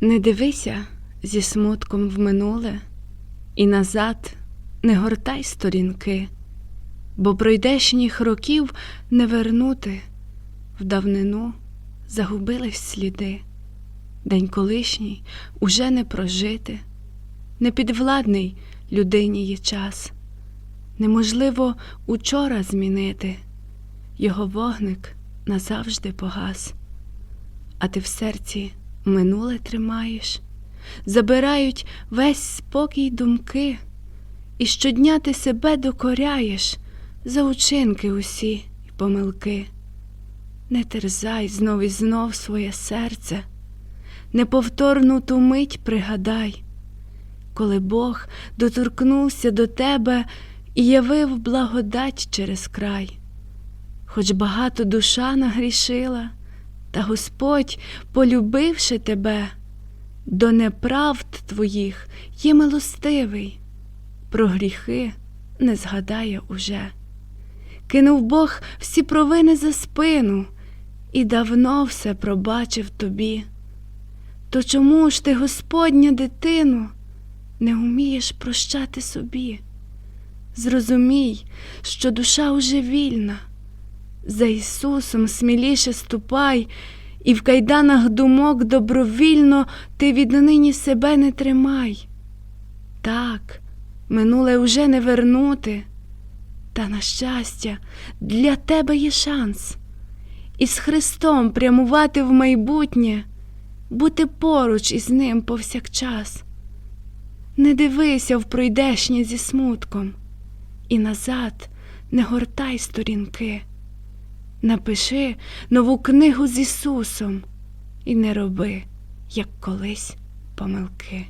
Не дивися зі смутком в минуле, і назад не гортай сторінки, бо пройдешніх років не вернути, в давнину загубились сліди, день колишній уже не прожити, непідвладний людині є час, неможливо учора змінити, його вогник назавжди погас, а ти в серці минуле тримаєш, забирають весь спокій думки, і щодня ти себе докоряєш за учинки усі й помилки. Не терзай знов і знов своє серце, неповторну ту мить пригадай, коли Бог доторкнувся до тебе і явив благодать через край. Хоч багато душа нагрішила, та Господь, полюбивши тебе, до неправд твоїх є милостивий, про гріхи не згадає уже. Кинув Бог всі провини за спину і давно все пробачив тобі. То чому ж ти, Господня дитину, не вмієш прощати собі? Зрозумій, що душа уже вільна. За Ісусом сміліше ступай, і в кайданах думок добровільно ти віднині себе не тримай. Так, минуле уже не вернути, та, на щастя, для тебе є шанс із Христом прямувати в майбутнє, бути поруч із Ним повсякчас. Не дивися в пройдешнє зі смутком, і назад не гортай сторінки. Напиши нову книгу з Ісусом і не роби, як колись, помилки.